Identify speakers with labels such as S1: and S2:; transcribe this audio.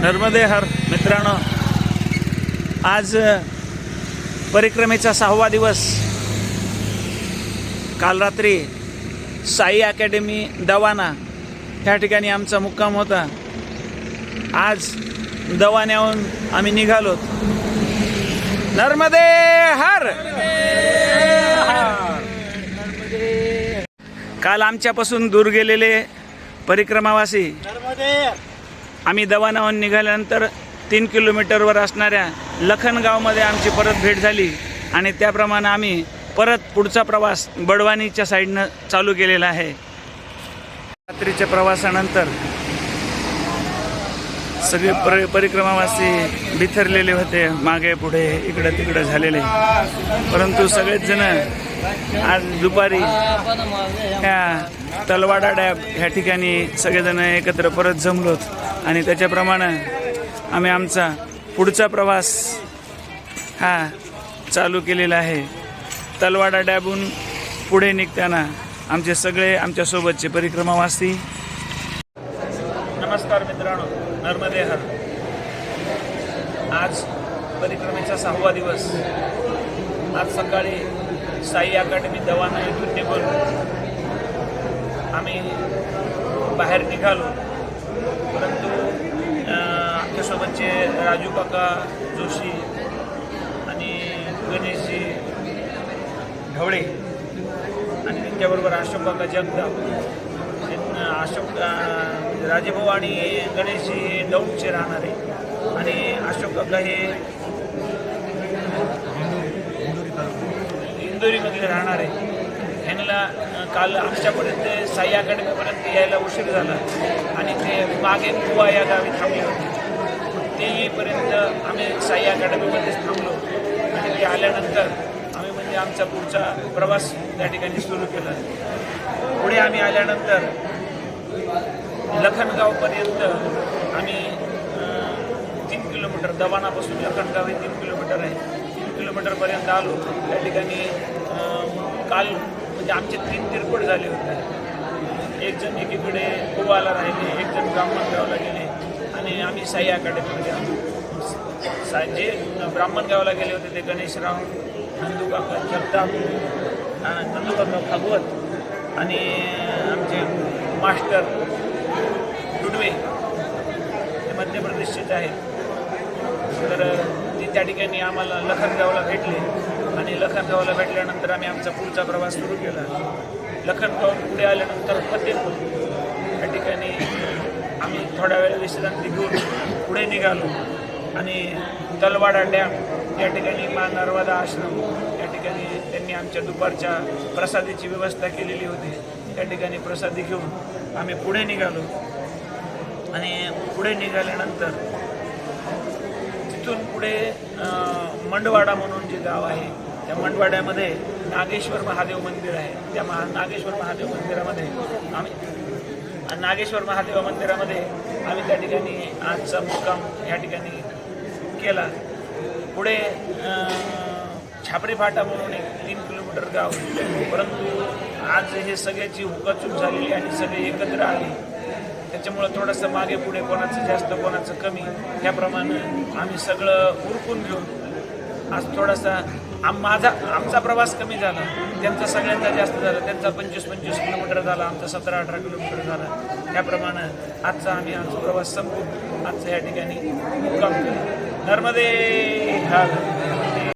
S1: नर्मदे हर मित्रांनो. आज परिक्रमेचा सहावा दिवस. काल रात्री साई अकॅडमी दवाना ह्या ठिकाणी आमचा मुक्काम होता. आज दवाण्याहून आम्ही निघालो. नर्मदे हर! काल आमच्यापासून दूर गेलेले परिक्रमावासी. आम्ही दवानाहून निघाल्यानंतर तीन किलोमीटरवर असणाऱ्या लखनगावमध्ये आमची परत भेट झाली आणि त्याप्रमाणे आम्ही परत पुढचा प्रवास बडवानीच्या साईडनं चालू केलेला आहे. रात्रीच्या प्रवासानंतर सगळे पर परिक्रमावासी बिथरलेले होते मागे पुढे इकडं तिकडं झालेले. परंतु सगळेच जण आज दुपारी ह्या तलवाडा डॅब ह्या ठिकाणी सगळेजण एकत्र परत जमलोत. आणि त्याच्याप्रमाणे आम्ही आमचा पुढचा प्रवास हा चालू केलेला आहे. तलवाडा डॅबहून पुढे निघताना आमचे सगळे आमच्यासोबतचे परिक्रमा परिक्रमावासी. नमस्कार मित्रांनो नर्मदे हर. आज परिक्रमेचा सहावा दिवस. आज सकाळी साई अकॅडमी दवाना येथून निघून आम्ही बाहेर निघालो. परंतु आमच्यासोबतचे राजू काका जोशी आणि गणेशजी ढवळे आणि त्यांच्याबरोबर अशोक काका जगदाप त्यांना अशोक म्हणजे राजेभाऊ आणि गणेशजी हे दौडचे राहणारे आणि अशोक काका हे इथे राहणार आहे. ह्यांना काल आमच्यापर्यंत साई अकॅडमीपर्यंत यायला उशीर झाला. आणि ते मागे कुवा या गावी थांबले होते. ते येईपर्यंत आम्ही साई अकॅडमीमध्येच थांबलो. आणि ते आल्यानंतर आम्ही म्हणजे आमचा पुढचा प्रवास त्या ठिकाणी सुरू केला. पुढे आम्ही आल्यानंतर लखनगावपर्यंत आम्ही तीन किलोमीटर दवानापासून लखनगाव हे तीन किलोमीटर आहे. किलोमीटरपर्यंत आलो. त्या ठिकाणी काल म्हणजे आमचे तीन तिरपट झाले होते. एक जण एकीकडे गोवाला राहिले एक जण ब्राह्मणगावला गेले आणि आम्ही साई अकॅडमीमध्ये आलो. सा जे ब्राह्मणगावला गेले होते ते गणेशराव नंदू जगताप अं, भागवत आणि आमचे मास्टर डुडवे हे मध्य प्रदेशचेच आहेत. तर त्या ठिकाणी आम्हाला लखनगावला भेटले. आणि लखनगावला भेटल्यानंतर आम्ही आमचा पुढचा प्रवास सुरू केला. लखनगाव पुढे आल्यानंतर फतेपूर या ठिकाणी आम्ही थोड्या वेळ विश्रांती घेऊन पुढे निघालो. आणि तलवाडा डॅम या ठिकाणी मा नर्मदा आश्रम या ठिकाणी त्यांनी आमच्या दुपारच्या प्रसादीची व्यवस्था केलेली होती. त्या ठिकाणी प्रसादी घेऊन आम्ही पुढे निघालो. आणि पुढे निघाल्यानंतर तिथून पुढे मंडवाडा म्हणून जे गाव आहे त्या मंडवाड्यामध्ये नागेश्वर महादेव मंदिर आहे. त्या महा नागेश्वर महादेव मंदिरामध्ये आम्ही नागेश्वर महादेव मंदिरामध्ये आम्ही त्या ठिकाणी आजचा मुक्काम या ठिकाणी केला. पुढे अं, छापरी फाटा म्हणून एक तीन किलोमीटर गाव परंतु आज हे सगळ्याची हुकाचूक झालेली आणि सगळे एकत्र आले. त्याच्यामुळं थोडंसं मागे पुढे कोणाचं जास्त कोणाचं कमी त्याप्रमाणे आम्ही सगळं उरकून घेऊन आज थोडासा आम माझा आमचा प्रवास कमी झाला. त्यांचा सगळ्यांचा जास्त झाला. त्यांचा पंचवीस पंचवीस किलोमीटर झाला. आमचा सतरा अठरा किलोमीटर झाला. त्याप्रमाणे आजचा आम्ही आमचा प्रवास संपून आजचा या ठिकाणी मुक्काम केला नर्मदे हा